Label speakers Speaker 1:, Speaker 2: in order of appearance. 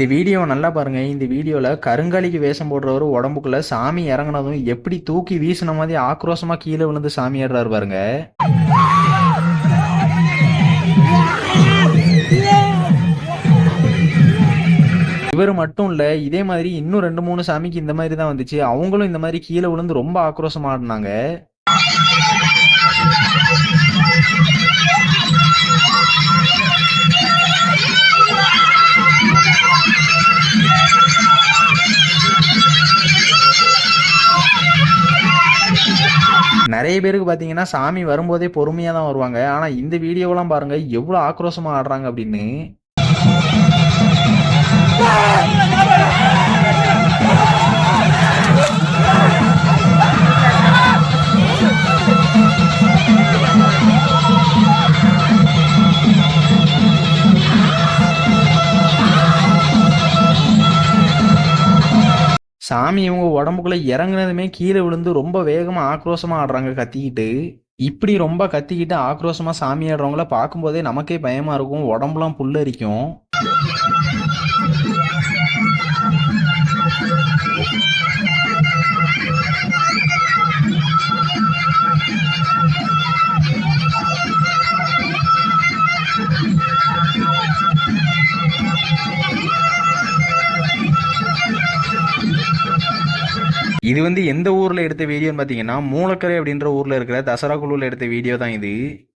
Speaker 1: இந்த வீடியோ நல்லா பாருங்க. இந்த வீடியோவில் கருங்காலிக்கு வேஷம் போடுறவர் உடம்புக்குள்ள சாமி இறங்கினதும் எப்படி தூக்கி வீசின மாதிரி ஆக்ரோஷமா கீழே விழுந்து சாமி ஏறுறாரு பாருங்க. இவர் மட்டும் இல்லை இதே மாதிரி இன்னும் ரெண்டு மூணு சாமிக்கு இந்த மாதிரி தான் வந்துச்சு. அவங்களும் இந்த மாதிரி கீழே விழுந்து ரொம்ப ஆக்ரோஷமா ஆடினாங்க. நிறைய பேருக்கு பார்த்தீங்கன்னா சாமி வரும்போதே பொறுமையாக தான் வருவாங்க. ஆனால் இந்த வீடியோலாம் பாருங்க எவ்வளோ ஆக்ரோஷமா ஆடுறாங்க அப்படின்னு. சாமி இவங்க உடம்புக்குள்ள இறங்குனதுமே கீழே விழுந்து ரொம்ப வேகமா ஆக்ரோஷமா ஆடுறாங்க கத்திக்கிட்டு. இப்படி ரொம்ப கத்திக்கிட்டு ஆக்ரோஷமா சாமி ஆடுறவங்கள பார்க்கும்போதே நமக்கே பயமா இருக்கும். உடம்புலாம் புல்லரிக்கும். இது வந்து எந்த ஊரில் எடுத்த வீடியோன்னு பார்த்தீங்கன்னா மூலக்கரை அப்படின்ற ஊரில் இருக்கிற தசரா குழுவில் எடுத்த வீடியோ தான் இது.